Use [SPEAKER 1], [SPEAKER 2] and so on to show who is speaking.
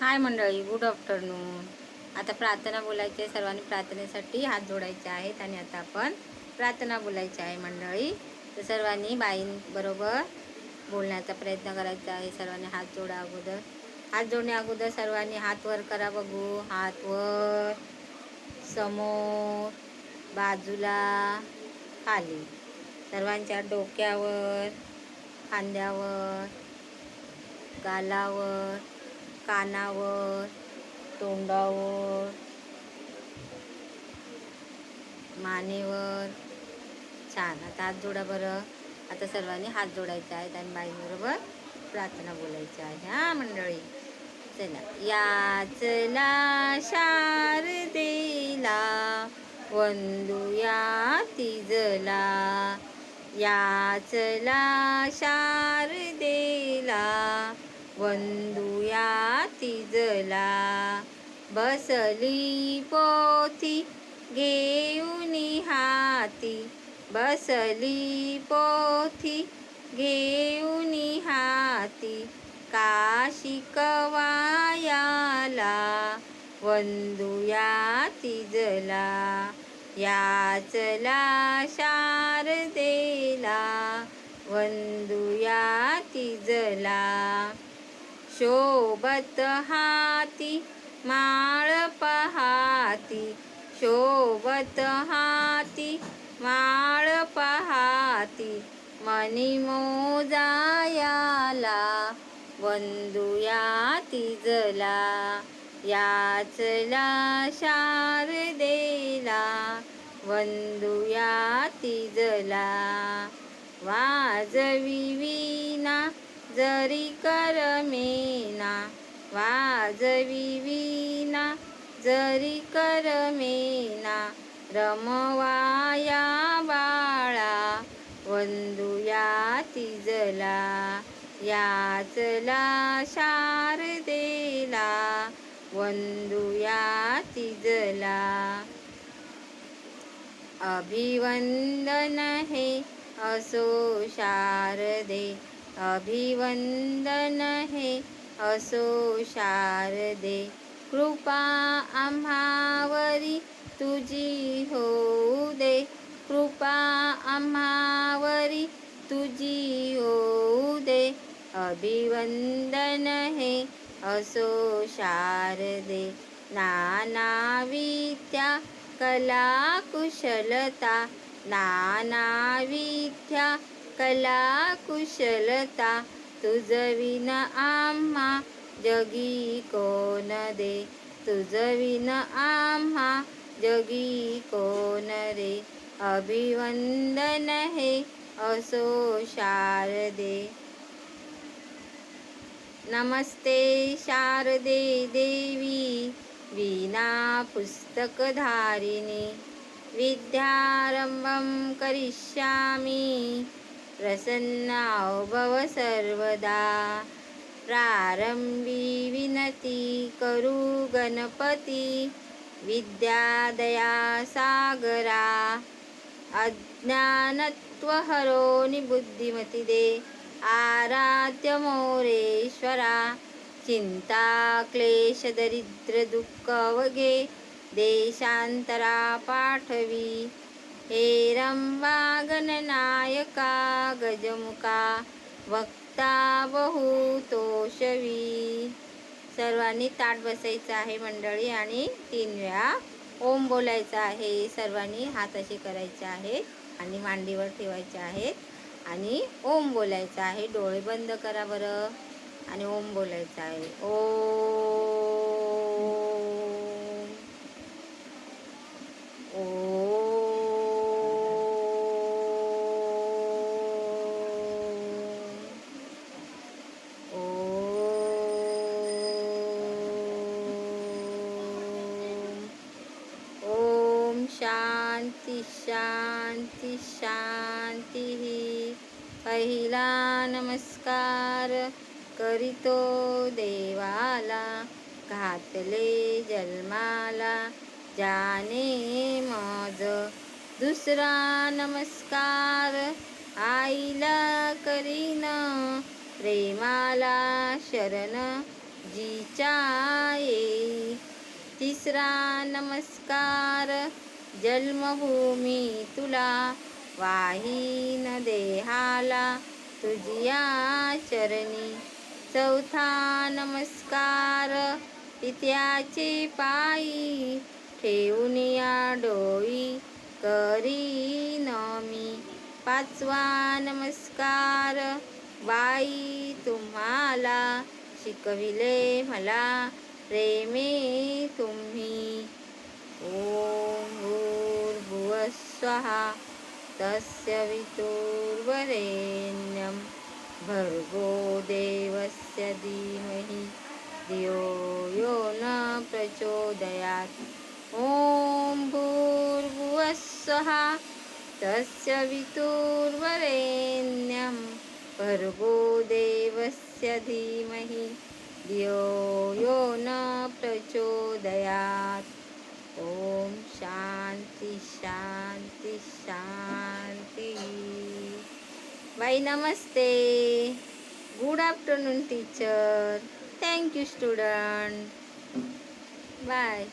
[SPEAKER 1] हाय मंडळी good afternoon आता प्रार्थना बोलायची आहे सर्वांनी प्रार्थनेसाठी हात जोडायचे आहेत आणि आता आपण प्रार्थना बोलायची आहे मंडळी. तर सर्वांनी बाईंबरोबर बोलण्याचा प्रयत्न करायचा आहे. सर्वांनी हात जोडा अगोदर. हात जोडण्या अगोदर सर्वांनी हात वर करा बघू. हात वर समोर बाजूला खाली. सर्वांच्या डोक्यावर खांद्यावर गालावर. कानावर तोंडावर मानेवर. छान आता हात जोडा बरं. आता सर्वांनी हात जोडायचे आहेत आणि बाईंबरोबर प्रार्थना बोलायची आहे. हा मंडळी. चला. याचला शारदेला वंदूया तिजला. या चला शारदेला वंदुया तिजला. बसली पोथी घेऊन हाती. बसली पोथी घेऊन हाती. काशी कवायाला. वंदुया तिजला. याचला शारदेला वंदुया तिजला. शोभत हाती माळ पहाती. शोभत हाती माळ पहाती. मनी मोजायाला वंदुया तिजला याचला शारदेला वंदुया तिजला वाजवी वीणा जरी करमेना वाजवी वीणा जरी करमेना रमवाया बाळा वंदुया तिजला याचला शारदेला वंदुया तिजला. अभिवंदन हे असो शारदे अभिवंदन हे असो शारदे कृपा आम्हावरी तुझी होऊ दे कृपा आम्हावरी तुझी होऊ दे अभिवंदन हे असो शारदे नाना विद्या कला कुशलता तुझ विद्या आम्हा जगी कोण दे? तुझविन आम्हा जगी कोण रे अभिवंदन हे असो शारदे. नमस्ते शारदे देवी वीणा पुस्तकधारिणी. विद्यारंभं करिष्यामि. प्रसन्ना भव सर्वदा. प्रारंभी विनती करू गणपती. विद्यादया सागरा. अज्ञानत्वहरो निबुद्धिमती दे. आराध्य मोरेश्वरा. चिंता क्लेश दरिद्र दुःख वगे. देशांतरा पाठवी. हे रंबागणनायका गजमुका वक्ता बहुतोषवी. सर्वांनी ताट बसायचं आहे मंडळी आणि तीन वेळा ओम बोलायचं आहे. सर्वांनी हात असे करायचे आहे आणि मांडीवर ठेवायचे आहेत आणि ओम बोलायचं आहे. डोळे बंद करा बरं आणि ओम बोलायचं आहे. ओ. ओ. शांती शांती शांती पहिला नमस्कार करीतो देवाला घातले जन्माला जाने मज. दुसरा नमस्कार आईला करीन प्रेमाला शरण जीचा येई तिसरा नमस्कार जन्मभूमी तुला वाहीन देहाला तुझिया चरणी. चौथा नमस्कार पित्याचे पायी ठेवून या डोई करीन मी. पाचवा नमस्कार बाई तुम्हाला शिकविले मला प्रेमे तुम्ही. ओम स्वहा। तस्य वितुर्वरेण्यं भर्गो देवस्य धीमहि। धियो यो न प्रचोदयात्। ॐ भूर्भुवः तस्य वितुर्वरेण्यं भर्गो देवस्य धीमहि। धियो यो न प्रचोदयात् ओम शांती शांती शांती बाई नमस्ते good afternoon teacher thank you student bye